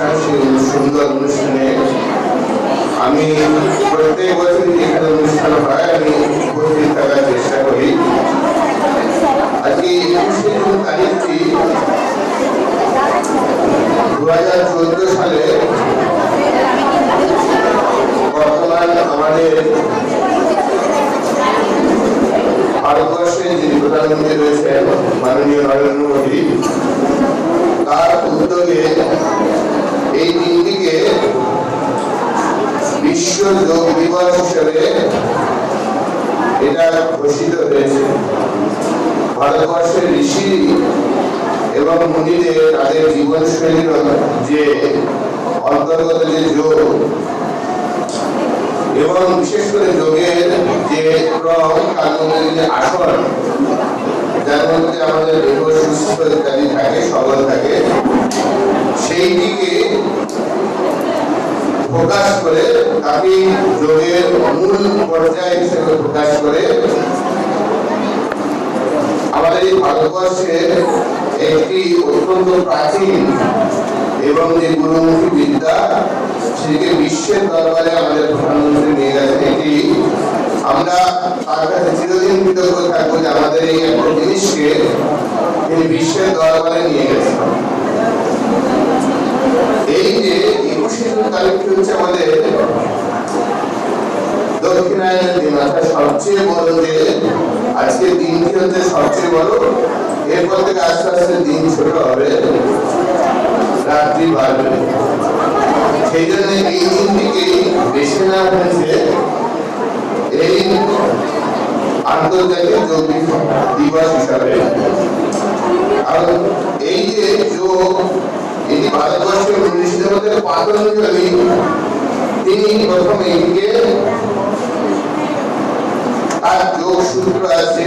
সুন্দর অনুষ্ঠানে আমি প্রত্যেক বছরই যেখানে অনুষ্ঠান হয়, আমি উপস্থিত থাকার চেষ্টা করি। আজকে একুশে জুন তারিখটি দু হাজার চোদ্দ সালে বর্তমান আমাদের ভারতবর্ষের যিনি প্রধানমন্ত্রী রয়েছেন, মাননীয় নরেন্দ্র মোদী, তার উদ্যোগে এই দিনটিকে বিশ্ব যোগ দিবস হিসেবে এটা ঘোষিত হয়েছে। ভারতবর্ষের ঋষি এবং মুনিদের তাদের জীবনশৈলীর যে অন্তর্গত যে যোগ, এবং বিশেষ করে যোগের যে ক্রম, তার মধ্যে যে আসন, যার মধ্যে আমাদের দেহ সুস্থ ইত্যাদি থাকে, সবল থাকে সেই দিকে প্রকাশ তাকে যোগের মূল পর্যায় হিসেবে প্রকাশ করে আমাদের এই ভারতবর্ষের একটি অত্যন্ত প্রাচীন এবং যে গুরুমুখী বিদ্যা, সেটিকে বিশ্বের দরবারে আমাদের প্রধানমন্ত্রী নিয়ে গেছেন এটি আমরা তার কাছে চিরদিন কৃতজ্ঞ থাকব যে আমাদের এই একটা জিনিসকে তিনি বিশ্বের দরবারে নিয়ে গেছেন এই যে একুশে জুন তারিখটি হচ্ছে আমাদের দক্ষিণায়নের দিন অর্থাৎ সবচেয়ে বড় যে আজকের দিনটি হচ্ছে সবচেয়ে বড়, এরপর থেকে আস্তে আস্তে দিন ছোট হবে। রাত্রি বাড়বে। সেই জন্য এই দিনটিকে বেছে নেওয়া হয়েছে এই আন্তর্জাতিক যোগ দিবস হিসাবে। আর এই যে যোগ, এটি ভারতবর্ষের মনীষীদের মধ্যে পাতঞ্জলি তিনি প্রথম এটিকে তার যোগ সূত্র আছে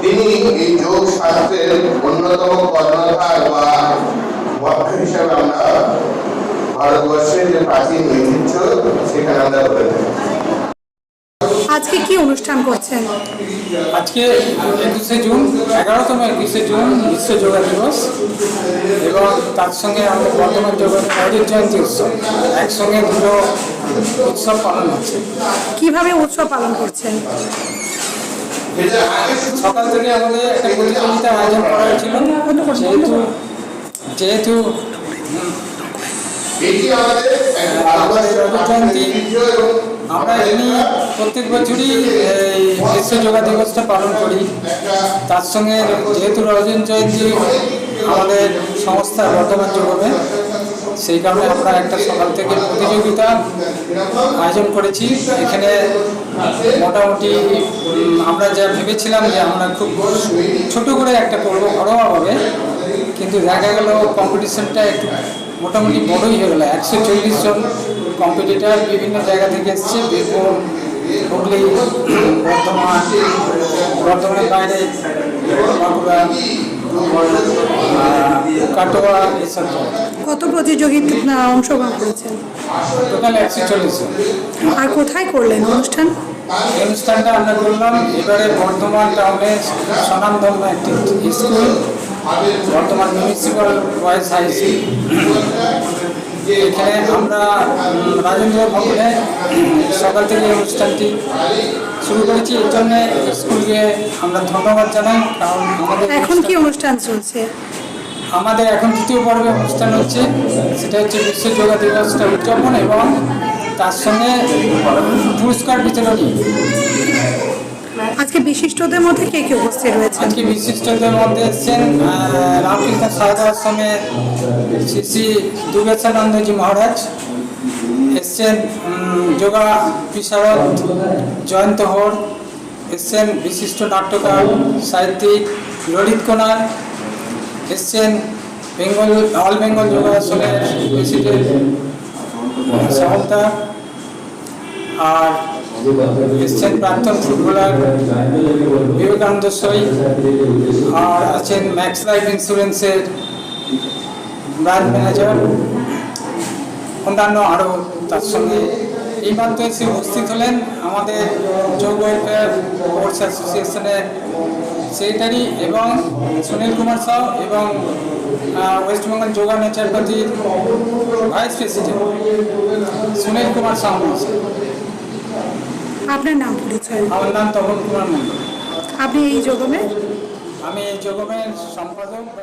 তিনি এই যোগ শাস্ত্রের অন্যতম কর্ণধার বা বক্ষ হিসাবে আমরা ভারতবর্ষের যে প্রাচীন ঐতিহ্য সেখানে আমরা বলে আজকে কি অনুষ্ঠান করছেন? আজকে একুশে জুন এগারোতম একুশে জুন বিশ্ব যোগা দিবস এবং তার সঙ্গে আমাদের বর্তমান যোগ অজিত জয়ন্তী উৎসব। একসঙ্গে দুটো উৎসব পালন হচ্ছে কীভাবে উৎসব পালন করছেন? সকাল থেকে আমাদের একটা প্রতিযোগিতার আয়োজন করা হয়েছিল। যেহেতু যেহেতু আমরা এমনি প্রত্যেক বছরই এই বিশ্ব যোগা দিবসটা পালন করি। তার সঙ্গে যেহেতু রজত জয়ন্তী আমাদের সংস্থা বর্তমান যোগবে সেই কারণে আমরা একটা সকাল থেকে প্রতিযোগিতা আয়োজন করেছি। এখানে মোটামুটি আমরা যা ভেবেছিলাম যে আমরা খুব ছোট করে একটা করব ঘরোয়াভাবে, কিন্তু দেখা গেল কম্পিটিশনটা একটু মোটামুটি বড়ই হয়ে গেলো। একশো চল্লিশ জন কম্পিটিটার বিভিন্ন জায়গা থেকে এসছে। বীরভূম হুগলি, বর্ধমান, বর্ধমানের বাইরে বাঁকুড়া, কাটোয়া, এসব কত প্রতিযোগিতা অংশগ্রহণ করেছেন? টোটাল একশো চল্লিশ আর কোথায় করলেন অনুষ্ঠান? অনুষ্ঠানটা আমরা করলাম এবারে বর্ধমান টাউনে স্বনামধন্য একটি স্কুল বর্তমান মিউনিসিপ্যাল বয়েজ হাই স্কুল এখানে আমরা রাজেন্দ্র ভবনে সকাল থেকে অনুষ্ঠানটি শুরু করেছি। এর জন্য স্কুলকে আমরা ধন্যবাদ জানাই কারণ আমাদের এখন কি অনুষ্ঠান চলছে? আমাদের এখন দ্বিতীয় পর্বে অনুষ্ঠান হচ্ছে। সেটা হচ্ছে বিশ্ব যোগা দিবসটা উদযাপন এবং তার সঙ্গে পুরস্কার বিতরণী। আজকে বিশিষ্টদের মধ্যে কে কে উপস্থিত রয়েছেন আজকে বিশিষ্টদের মধ্যে এসছেন রামকৃষ্ণ সারদা আশ্রমে শ্রী শ্রী দুর্গেশানন্দজি মহারাজ এসছেন যোগা বিশারদ জয়ন্ত হোর এসছেন বিশিষ্ট নাট্যকার সাহিত্যিক ললিত কোনার এসছেন বেঙ্গল অল বেঙ্গল যোগা আসনের প্রেসিডেন্ট আর এসছেন প্রাক্তন ফুটবলার বিবেকানন্দ সই আর আছেন ম্যাক্স লাইফ ইন্স্যুরেন্সের ব্রাঞ্চ ম্যানেজার অন্যান্য আরও তার সঙ্গে এই মাত্র এসে উপস্থিত হলেন আমাদের যোগ ওয়েলফেয়ার কোর্স অ্যাসোসিয়েশনের সেক্রেটারি এবং সুনীল কুমার সাউ এবং আহ, ওয়েস্টবেঙ্গল যোগা নেচারপাতির ভাইস প্রেসিডেন্ট সুনীল কুমার সাউ। আপনার নাম পরিচয় আমার নাম তপন কুমার মন্ডল আপনি এই যোগমে আমি এই যোগমের সম্পাদক বা